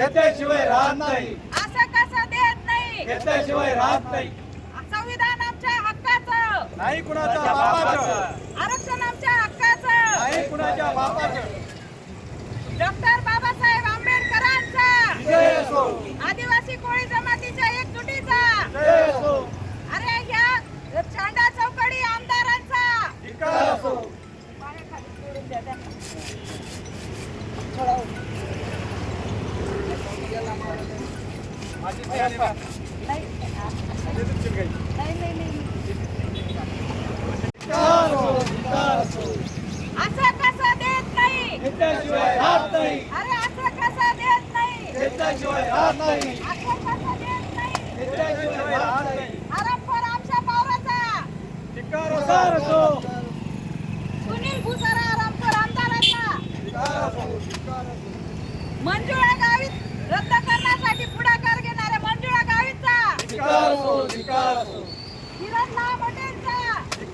घेतल्याशिवाय राहत नाही. असं कसं देत नाही? घेतल्याशिवाय राहत नाही. संविधान आमच्या हक्काचं. नाही कुणाच्या बापाचं. आरक्षण आमच्या हक्काचं. नाही कुणाच्या बापाचं डॉक्टर बाबासाहेब आंबेडकरांचा जय असो आदिवासी कोळी जमातीच्या एकजुटीचा जय असो अरे ह्या चांडा चौकडी आमदारांचा धिक्कार असो पाण्याखाली सोडून द्या त्यांना. नाही नाही, नाही, नाही. धिक्कार असं कसं देत नाही घेतल्याशिवाय राहत नाही अरे असं कसं देत नाही घेतल्याशिवाय राहत नाही असं कसं देत नाही घेतल्याशिवाय राहत नाही आमच्या पावलाचा धिक्कार असो सुनील भुसारा धिक्कार असो मंजुळा गावीत रद्द करण्यासाठी पुढाकार घेणाऱ्या मंजुळा गावीतचा धिक्कार असो धिक्कार असो किरण लामटेंचा धिक्कार असो धिक्कार असो मंजुळा गावीतांचा धिक्कार असो. धिक्कार असो. किरण लामटेंचा धिक्कार असो आमच्या पाडीचा धिक्कार असो धिक्कार असो जिरवळांचा धिक्कार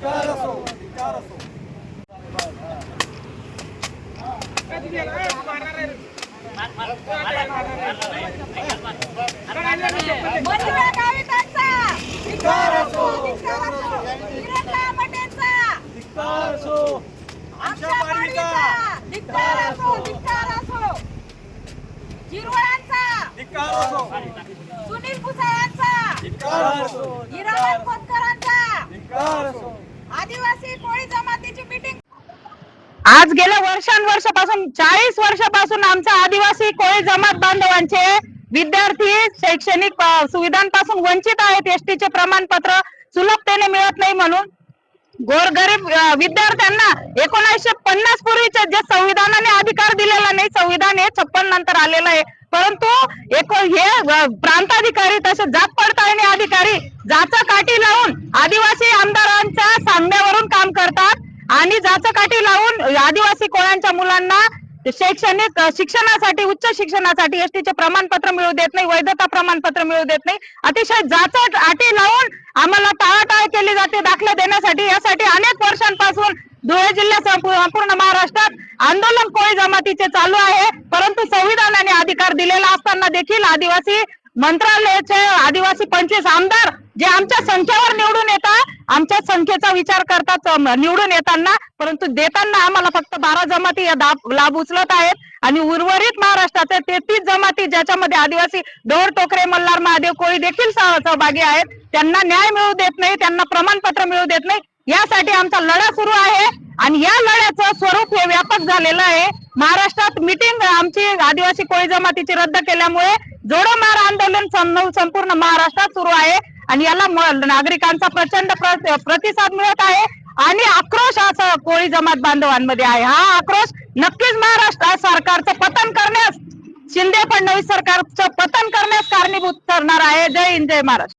असो. सुनील भुसाळांचा धिक्कार असो हिरामण खोतकरांचा धिक्कार असो आदिवासी कोळी जमातीची मीटिंग आज गेल्या वर्षांवर्षापासून चाळीस वर्षापासून आमच्या आदिवासी कोळी जमात बांधवांचे विद्यार्थी शैक्षणिक सुविधांपासून वंचित आहेत. एसटीचे प्रमाणपत्र सुलभतेने मिळत नाही म्हणून गोरगरीब विद्यार्थ्यांना एकोणीसशे पन्नास पूर्वीचे जे संविधानाने अधिकार दिलेला नाही संविधान हे छप्पन नंतर आलेलं आहे. परंतु एक हे प्रांताधिकारी तसे जात पडताळणी अधिकारी जाचा काठी लावून आदिवासी आमदारांच्या सांगण्यावरून काम करतात. आणि जाचं काठी लावून आदिवासी कोळ्यांच्या मुलांना शैक्षणिक शिक्षणासाठी उच्च शिक्षणासाठी एसटीचे प्रमाणपत्र मिळू देत नाही वैधता प्रमाणपत्र मिळू देत नाही. अतिशय जाचक आटी लावून आम्हाला टाळाटाळ केली जाते दाखले देण्यासाठी. यासाठी अनेक वर्षांपासून धुळे जिल्ह्यासह संपूर्ण महाराष्ट्रात आंदोलन कोळी जमातीचे चालू आहे. परंतु संविधानाने अधिकार दिलेला असताना देखील आदिवासी मंत्रालयाचे आदिवासी पंचवीस आमदार जे आमच्या संख्यावर निवडून येतात आमच्या संख्येचा विचार करतात निवडून येताना परंतु देताना आम्हाला फक्त बारा जमाती या दाब- लाभ उचलत आहेत. आणि उर्वरित महाराष्ट्राचे तेहतीस जमाती ज्याच्यामध्ये आदिवासी डोर टोकरे मल्हार महादेव कोळी देखील सह- सहभागी आहेत. त्यांना न्याय मिळू देत नाही त्यांना प्रमाणपत्र मिळू देत नाही. यासाठी आमचा लढा सुरू आहे. आणि या लढ्याचं स्वरूप हे व्यापक झालेलं आहे. महाराष्ट्रात मिटिंग आमची आदिवासी कोळी जमातीची रद्द केल्यामुळे जोडो मार आंदोलन संपूर्ण महाराष्ट्रात सुरू आहे. आणि याला नागरिकांचा प्रचंड प्रतिसाद मिळत आहे. आणि आक्रोश असा कोळी जमात बांधवांमध्ये आहे. हा आक्रोश नक्कीच महाराष्ट्र सरकारचं पतन करण्यास शिंदे फडणवीस सरकारचं पतन करण्यास कारणीभूत ठरणार आहे. जय हिंद जय महाराष्ट्र.